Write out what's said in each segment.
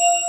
you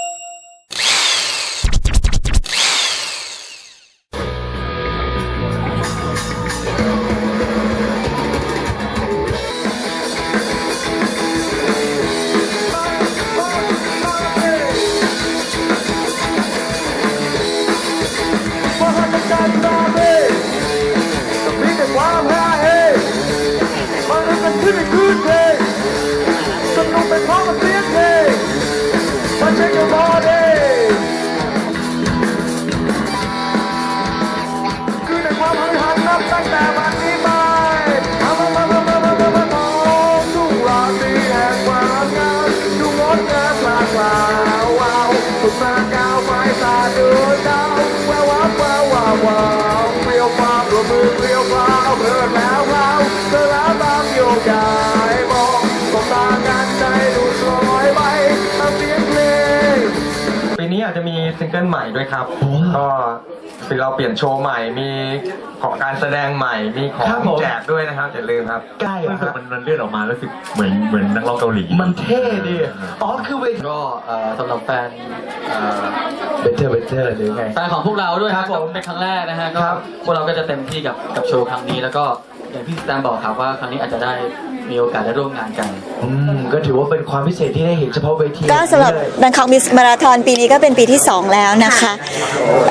จจะมีซิงเกิลใหม่ด้วยครับ ก็คือเราเปลี่ยนโชว์ใหม่ มีของการแสดงใหม่ มีขอครับงผม แจกด้วยนะครับอย่าลืมครับ ใกล้อะครับมันมันเลื่อนออกมาแล้วรู้สึกเหมือนเหมือนนักร้องเกาหลี มันเท่ดิอ๋อ คือเวที ก็เอ่อสำหรับแฟนเอ่อเบเทอร์เบเทอร์หรือไง แฟนของพวกเราด้วยครับผมเป็นครั้งแรกนะฮะก็ครับ พวกเราก็จะเต็มที่กับกับโชว์ครั้งนี้ แล้วก็อย่างที่สแตมบอกครับว่าครั้งนี้อาจจะได้ มีโอกาสได้ร่วมงานกัน อืมก็ถือว่าเป็นความพิเศษที่ได้เห็นเฉพาะเวทีก็สำหรับเลย แบงคอกมิสมาราธอนปีนี้ก็เป็นปีที่ 2 แล้วนะคะ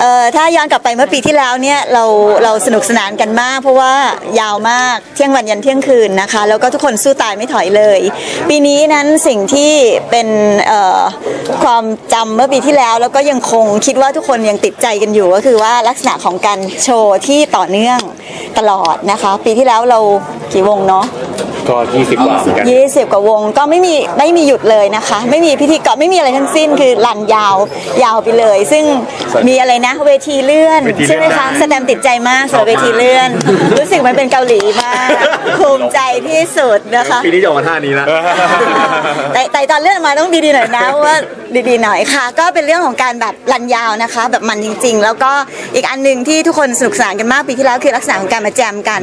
เอ่อถ้าย้อนกลับไปเมื่อปีที่แล้วเนี่ยเราเราสนุกสนานกันมาก เพราะว่ายาวมากเที่ยงวันยันเที่ยงคืนนะคะ แล้วก็ทุกคนสู้ตายไม่ถอยเลย ปีนี้นั้นสิ่งที่เป็นเอ่อความจำเมื่อปีที่แล้ว แล้วก็ยังคงคิดว่าทุกคนยังติดใจกันอยู่ก็คือว่าลักษณะของการโชว์ที่ต่อเนื่องตลอดนะคะ ปีที่แล้วเรากี่วงเนาะ ก็ 20กว่าเหมือนกันยี่สิบกว่าวงก็ไม่มีไม่มีหยุดเลยนะคะ ไม่มีพิธีกรไม่มีอะไรทั้งสิ้นคือลันยาวยาวไปเลย ซึ่งมีอะไรนะเวทีเลื่อนเวทีเลื่อนใช่ไหมคะแสดงติดใจมากสำหรับเวทีเลื่อน รู้สึกมันเป็นเกาหลีมากภูมิใจที่สุดนะคะ ปีนี้จะออกมาท่านี้แล้วแต่แต่ตอนเลื่อนมาต้องดีๆหน่อยนะเพราะว่าดีๆหน่อยค่ะ ก็เป็นเรื่องของการแบบรันยาวนะคะ แบบมันจริง ๆ แล้วก็อีกอันหนึ่งที่ทุกคนสนุกสนานกันมากปีที่แล้วคือลักษณะของการมาแจมกัน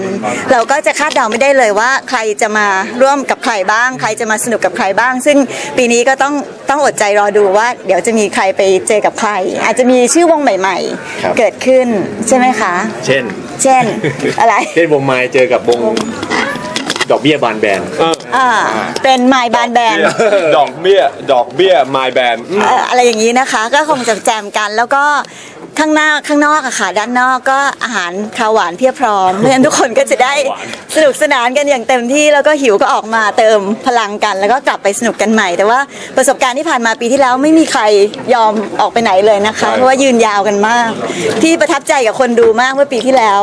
เราก็จะคาดเดาไม่ได้เลยว่าใครจะมาร่วมกับใครบ้าง ใครจะมาสนุกกับใครบ้าง ซึ่งปีนี้ก็ต้องต้องอดใจรอดูว่า เดี๋ยวจะมีใครไปเจอกับใคร อาจจะมีชื่อวงใหม่ ครับ ๆ เกิดขึ้นใช่ไหมคะ เช่นเช่น อะไร เช่นวงไม้เจอกับวงดอกเบี้ยบานแบนอ่าเป็นไมบานแบน ดอกเบี้ย ดอกเบี้ย my band เอ่ออะไรอย่างนี้นะคะก็คงจะแจมกันแล้วก็ ข้างหน้าข้างนอกอะค่ะ ด้านนอกก็อาหารคาวหวานเพียบพร้อมเพราะฉะนั้นทุกคนก็จะได้สนุกสนานกันอย่างเต็มที่แล้วก็หิวก็ออกมาเติมพลังกัน แล้วก็กลับไปสนุกกันใหม่ แต่ว่าประสบการณ์ที่ผ่านมาปีที่แล้วไม่มีใครยอมออกไปไหนเลยนะคะ เพราะว่ายืนยาวกันมาก ที่ประทับใจกับคนดูมากเมื่อปีที่แล้ว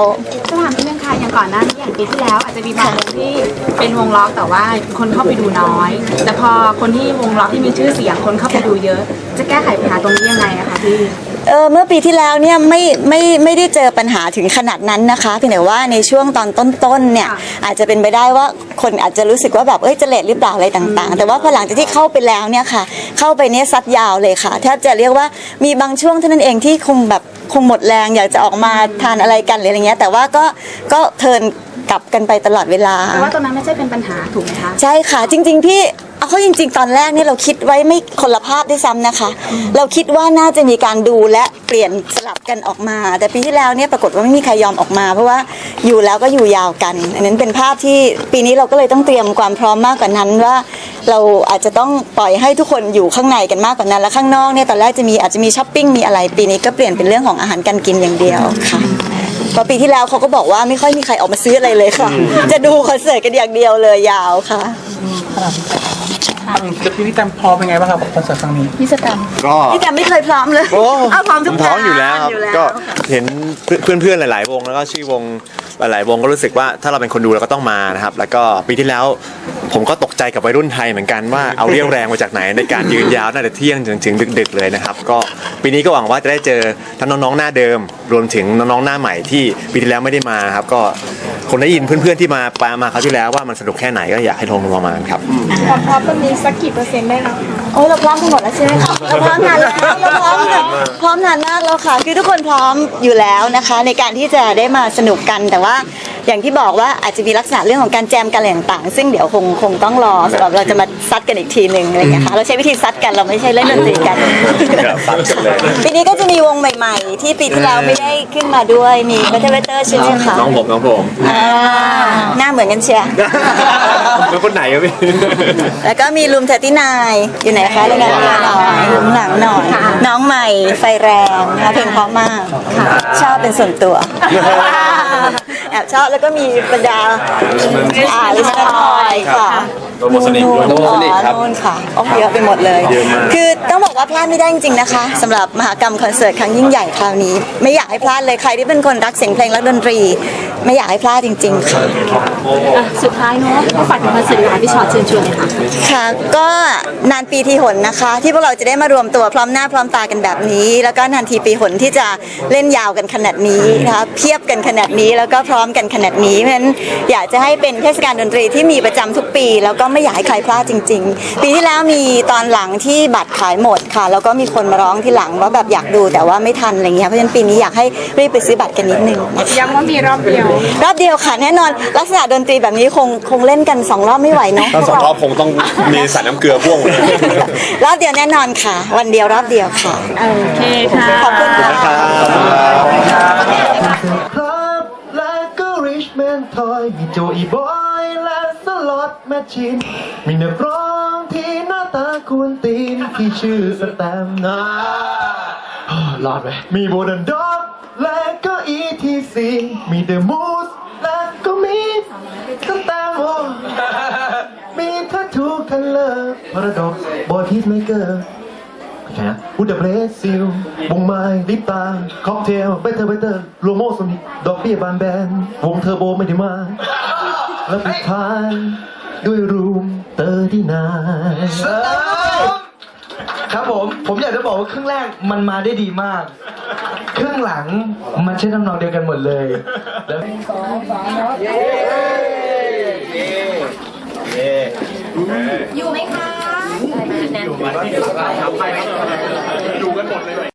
จะถามนิดนึงค่ะอย่างก่อนหน้านี้อย่างปีที่แล้ว อาจจะมีบางวงที่เป็นวงล็อกแต่ว่าคนเข้าไปดูน้อย แต่พอคนที่วงล็อกที่มีชื่อเสียงคนเข้าไปดูเยอะ จะแก้ไขปัญหาตรงนี้ยังไงอะคะพี่ เออเมื่อปีที่แล้วเนี่ยไม่ไม่ไม่ได้เจอปัญหาถึงขนาดนั้นนะคะเพียงแต่ว่าในช่วงตอนต้นๆเนี่ยค่ะอาจจะเป็นไปได้ว่าคนอาจจะรู้สึกว่าแบบเอ้ยจะเลทหรือเปล่าอะไรต่างๆ แต่ว่าพอหลังจากที่เข้าไปแล้วเนี่ยค่ะ เข้าไปเนี่ยซัดยาวเลยค่ะแทบจะเรียกว่ามีบางช่วงเท่านั้นเองที่คงแบบคงหมดแรงอยากจะออกมาทานอะไรกันหรืออะไรเงี้ยแต่ว่าก็ก็เทิร์นกลับกันไปตลอดเวลาแต่ว่าตรงนั้นไม่ใช่เป็นปัญหาถูกไหมคะ ใช่ค่ะ จริง ๆ พี่เอา เข้าจริง ๆ ตอนแรกเนี่ยเราคิดไว้ไม่คนละภาพด้วยซ้ำนะคะ เราคิดว่าน่าจะมีการดูและเปลี่ยนสลับกันออกมา แต่ปีที่แล้วเนี่ยปรากฏว่าไม่มีใครยอมออกมา เพราะว่าอยู่แล้วก็อยู่ยาวกัน อันนั้นเป็นภาพที่ปีนี้เราก็เลยต้องเตรียมความพร้อมมากกว่านั้นว่า เราอาจจะต้องปล่อยให้ทุกคนอยู่ข้างในกันมากกว่านั้น แล้วข้างนอกเนี่ยตอนแรกจะมีอาจจะมีช้อปปิ้งมีอะไรปีนี้ก็เปลี่ยนเป็นเรื่องของอาหารการกินอย่างเดียวค่ะเพอปีที่แล้วเขาก็บอกว่าไม่ค่อยมีใครออกมาซื้ออะไรเลยค่ะ จะดูคอนเสิร์ตกันอย่างเดียวเลยยาวค่ะ จะพี่นี่แตมพร้อมเป็นไงบ้างครับกับคอนเสิร์ตครั้งนี้ พี่สแตมก็ พี่แต่ไม่เคยพร้อมเลยโอ้เอาพร้อมทุกผมพร้อมอยู่แล้วครับ อยู่แล้ว ก็เห็นเพื่อนๆ หลาย ๆ วงแล้วก็ชื่อวงหลายๆ วงก็รู้สึกว่าถ้าเราเป็นคนดูเราก็ต้องมานะครับ แล้วก็ปีที่แล้วผมก็ตกใจกับวัยรุ่นไทยเหมือนกันว่าเอาเรี่ยวแรงมาจากไหนในการยืนยาวตั้งแต่เที่ยงจนถึงดึกๆเลยนะครับ ก็ ปีนี้ก็หวังว่าจะได้เจอทั้งน้องๆหน้าเดิม รวมถึงน้องๆหน้าใหม่ที่ปีที่แล้วไม่ได้มาครับ ก็คนได้ยินเพื่อนๆที่มาปามาคราวที่แล้วว่ามันสนุกแค่ไหนก็อยากให้ลองมามาครับ ความพร้อมตรงนี้สักกี่เปอร์เซ็นต์ได้แล้วโอ้ยเราพร้อมกันหมดแล้วใช่ไหมคะเราพร้อมนานแล้วเราพร้อมแบบพร้อมนานมากแล้วค่ะ คือทุกคนพร้อมอยู่แล้วนะคะ ในการที่จะได้มาสนุกกันแต่ว่า อย่างที่บอกว่าอาจจะมีลักษณะเรื่องของการแจมกันอะไรต่างๆ ซึ่งเดี๋ยวคงคงต้องรอสำหรับเราจะมาซัดกันอีกทีหนึ่งอะไรอย่างเงี้ยค่ะเราใช้วิธีซัดกันเราไม่ใช่เล่นดนตรีกันครับซัดกันเลย ปีนี้ก็จะมีวงใหม่ๆ ที่ปีที่แล้วไม่ได้ขึ้นมาด้วยมีเบเตอร์เบเตอร์ใช่ไหมคะน้องผมน้องผมอ่าหน้าเหมือนกันเชียร์ เป็นคนไหนอะพี่ แล้วก็มีรูมเทอร์ตี้นายอยู่ไหนคะรายงานตัวหน่อยหลังหน่อย น้องใหม่ไฟแรงนะคะเพลงเพราะมาก ชอบเป็นส่วนตัว แอบชอบแล้วก็มีบรรดาอ่าลิสต์ทอยค่ะ โรโมโซนิกด้วยนู่นอ๋อนู่นค่ะโอ้เยอะไปหมดเลย เยอะมาก คือต้องบอกว่าพลาดไม่ได้จริงๆนะคะสำหรับมหากรรมคอนเสิร์ตครั้งยิ่งใหญ่คราวนี้ ไม่อยากให้พลาดเลยใครที่เป็นคนรักเสียงเพลงรักดนตรี ไม่อยากให้พลาดจริง ๆค่ะสุดท้ายเนาะก็ฝากถึงคอนเสิร์ตค่ะพี่ชอตเชิญชวนเลยค่ะ ค่ะก็นานปีทีหนนะคะ ที่พวกเราจะได้มารวมตัวพร้อมหน้าพร้อมตากันแบบนี้ แล้วก็นานทีปีหนที่จะเล่นยาวกันขนาดนี้นะคะเพียบกันขนาดนี้แล้วก็พร้อมกันขนาดนี้เพราะฉะนั้นอยากจะให้เป็นเทศกาลดนตรีที่มีประจำทุกปี แล้วก็ไม่อยากให้ใครพลาดจริง ๆ ปีที่แล้วมีตอนหลังที่บัตรขายหมดค่ะ แล้วก็มีคนมาร้องที่หลังว่าแบบอยากดูแต่ว่าไม่ทันอะไรเงี้ยเพราะฉะนั้นปีนี้อยากให้รีบไปซื้อบัตรกันนิดนึงนะคะย้ำว่ามีรอบเดียว รอบเดียวค่ะแน่นอน ลักษณะดนตรีแบบนี้คงคงเล่นกันสองรอบไม่ไหวเนาะถ้าสองรอบคงต้องมีสารน้ำเกลือพ่วงมารอบเดียวแน่นอนค่ะ วันเดียวรอบเดียวค่ะโอเคค่ะขอบคุณค่ะครับและก็ริช แมนทอยมีโจอีบอยและสล็อตแมชชีนมีนักร้องที่หน้าตากวนตีนที่ชื่อสแตมนะรอดไหมมีโบนันด็อกและก็ ETC มีเดอะมูสและก็มีสแตมโอมีทัตทูคันเลอร์พาราดอกบอยพีซเมเกอร์ใครนะอุดเบรซิลวงไม้ลิปตาค็อกเทลเบเตอร์เบเตอร์โลโมโซนิกดอกเบี้ยบานแบน วงเทอร์โบไม่ได้มา แล้วปิดท้าย ด้วยรูมเตอร์ที่นายครับผม ผมอยากจะบอกว่าครึ่งแรกมันมาได้ดีมาก ครึ่งหลังมันใช้ทำนองเดียวกันหมดเลยแล้วอยู่ไหมคะ